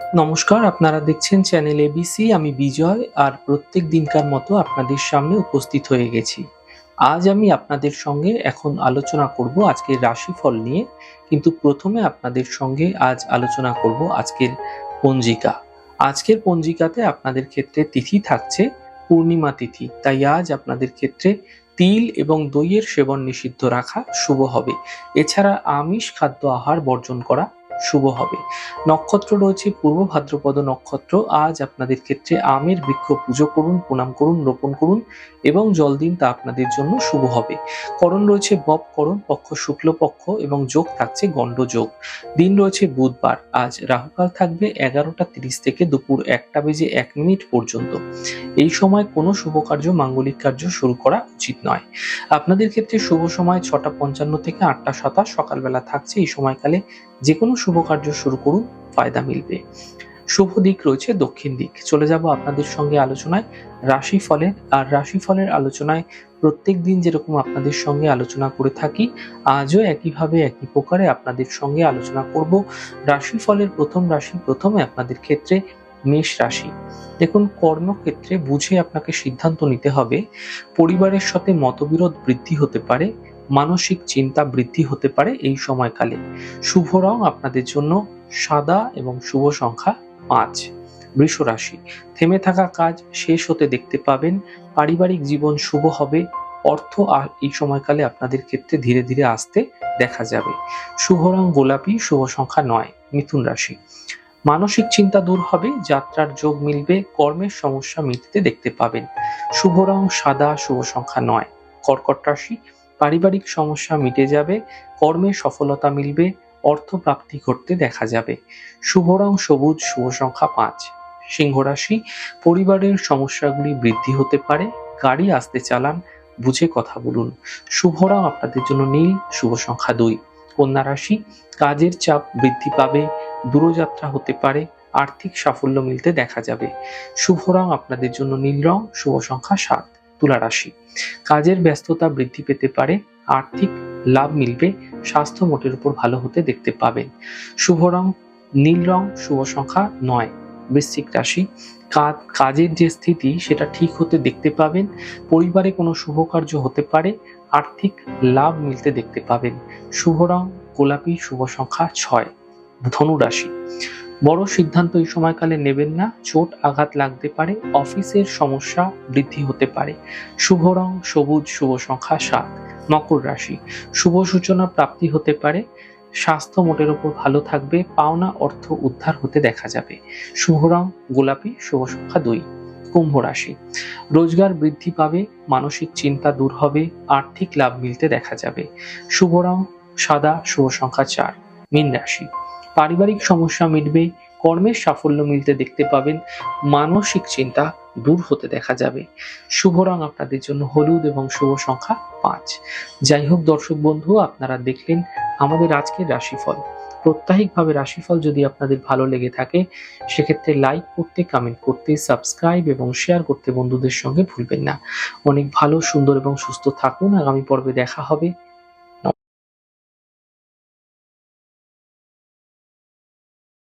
নমস্কার, আপনারা দেখছেন চ্যানেল এবিসি আমি বিজয়, আর প্রত্যেক দিনকার মতো আপনাদের সামনে উপস্থিত হয়ে গেছি। আজ আমি আপনাদের সঙ্গে এখন আলোচনা করব আজকের রাশিফল নিয়ে, কিন্তু প্রথমে আপনাদের সঙ্গে আজ আলোচনা করব আজকের পঞ্জিকা। আজকের পঞ্জিকাতে আপনাদের ক্ষেত্রে তিথি থাকছে পূর্ণিমা তিথি, তাই আজ আপনাদের ক্ষেত্রে তিল এবং দইয়ের সেবন নিষিদ্ধ রাখা শুভ হবে। এছাড়া আমিষ, খাদ্য, আহার বর্জন করা শুভ হবে। নক্ষত্র রয়েছে পূর্ব ভাদ্রপদ নক্ষত্র। আজ আপনাদের ক্ষেত্রে আমের বৃক্ষ পুজো করুন, প্রণাম করুন, রোপণ করুন এবং জল দিন, তা আপনাদের জন্য শুভ হবে। করণ রয়েছে বব করণ, পক্ষ শুক্লপক্ষ এবং যোগ থাকছে গণ্ড যোগ দিন রয়েছে বুধবার। আজ রাহুকাল থাকবে এগারোটা তিরিশ থেকে দুপুর একটা বেজে এক মিনিট পর্যন্ত। এই সময় কোনো শুভ কার্য, মাঙ্গলিক কার্য শুরু করা উচিত নয়। আপনাদের ক্ষেত্রে শুভ সময় ছটা পঞ্চান্ন থেকে আটটা সাতাশ। সকালবেলা থাকছে এই সময়কালে যে কোনো শুভ কার্য শুরু করুন, ফায়দা মিলবে। শুভ দিক রয়েছে দক্ষিণ দিক। চলে যাব আপনাদের সঙ্গে আলোচনায়। রাশি ফলের আর রাশি ফলের আলোচনায় প্রত্যেক দিন যেরকম আপনাদের সঙ্গে আলোচনা করে থাকি, আজও একইভাবে একই প্রকারে আপনাদের সঙ্গে আলোচনা করব। রাশি ফলের প্রথম রাশি প্রথমে আপনাদের ক্ষেত্রে মেষ রাশি। দেখুন, কর্মক্ষেত্রে বুঝে আপনাকে সিদ্ধান্ত নিতে হবে। পরিবারের সাথে মতবিরোধ বৃদ্ধি হতে পারে। মানসিক চিন্তা বৃদ্ধি হতে পারে এই সময়কালে। শুভ রং আপনাদের জন্য সাদা এবং শুভ সংখ্যা পাঁচ। বৃষ রাশি, থেমে থাকা কাজ শেষ হতে দেখতে পাবেন। পারিবারিক জীবন শুভ হবে। অর্থ আর এই সময়কালে আপনাদের ক্ষেত্রে ধীরে ধীরে আসতে দেখা যাবে। শুভ রং গোলাপি, শুভ সংখ্যা নয়, মিথুন রাশি। মানসিক চিন্তা দূর হবে, যাত্রার যোগ মিলবে, কর্মের সমস্যা মিটতে দেখতে পাবেন। শুভ রং সাদা, শুভ সংখ্যা নয়। কর্কট রাশি পারিবারিক সমস্যা মিটে যাবে, কর্মে সফলতা মিলবে অর্থ প্রাপ্তি ঘটতে দেখা যাবে। শুভ রং সবুজ, শুভ সংখ্যা পাঁচ। সিংহ রাশি, পরিবারের সমস্যাগুলি বৃদ্ধি হতে পারে, গাড়ি আসতে চালান, বুঝে কথা বলুন। শুভ রং আপনাদের জন্য নীল, শুভ সংখ্যা দুই। কন্যা রাশি, কাজের চাপ বৃদ্ধি পাবে, দূরযাত্রা হতে পারে, আর্থিক সাফল্য মিলতে দেখা যাবে। শুভ রং আপনাদের জন্য নীল রং, শুভ সংখ্যা সাত। তুলা রাশি। কাজের ব্যস্ততা বৃদ্ধি পেতে পারে, আর্থিক লাভ মিলবে, স্বাস্থ্য মোটের উপর ভালো হতে দেখতে পাবেন। শুভ রং, নীল রং, শুভ সংখ্যা নয়, বৃশ্চিক রাশি। কাজ, কাজের যে স্থিতি, সেটা ঠিক হতে দেখতে পাবেন। পরিবারে কোনো শুভ কার্য হতে পারে, আর্থিক লাভ মিলতে দেখতে পাবেন। শুভ রং, গোলাপি, শুভ সংখ্যা ছয়, ধনু রাশি। বড় সিদ্ধান্ত এই সময়কালে নেবেন না। চোট আঘাত লাগতে পারে, অফিসের সমস্যা বৃদ্ধি হতে পারে। শুভ রং, সবুজ, শুভ সংখ্যা সাত, মকর রাশি। শুভ সূচনা প্রাপ্তি হতে পারে। স্বাস্থ্য মোটের উপর ভালো থাকবে, পাওনা অর্থ উদ্ধার হতে দেখা যাবে। শুভ রং, গোলাপি, শুভ সংখ্যা দুই, কুম্ভ রাশি। রোজগার বৃদ্ধি পাবে, মানসিক চিন্তা দূর হবে, আর্থিক লাভ মিলতে দেখা যাবে। শুভ রং, সাদা, শুভ সংখ্যা চার, মীন রাশি। পারিবারিক সমস্যা মিটবে, কর্মের সাফল্য মিলতে দেখতে পাবেন, মানসিক চিন্তা দূর হতে দেখা যাবে। শুভ রং আপনাদের জন্য হলুদ এবং শুভ সংখ্যা পাঁচ। যাই হোক দর্শক বন্ধু, আপনারা দেখলেন আমাদের আজকের রাশিফল। প্রত্যাহিকভাবে রাশিফল যদি আপনাদের ভালো লেগে থাকে, সেক্ষেত্রে লাইক করতে কমেন্ট করতে সাবস্ক্রাইব এবং শেয়ার করতে বন্ধুদের সঙ্গে ভুলবেন না। অনেক ভালো, সুন্দর এবং সুস্থ থাকুন। আগামী পর্বে দেখা হবে।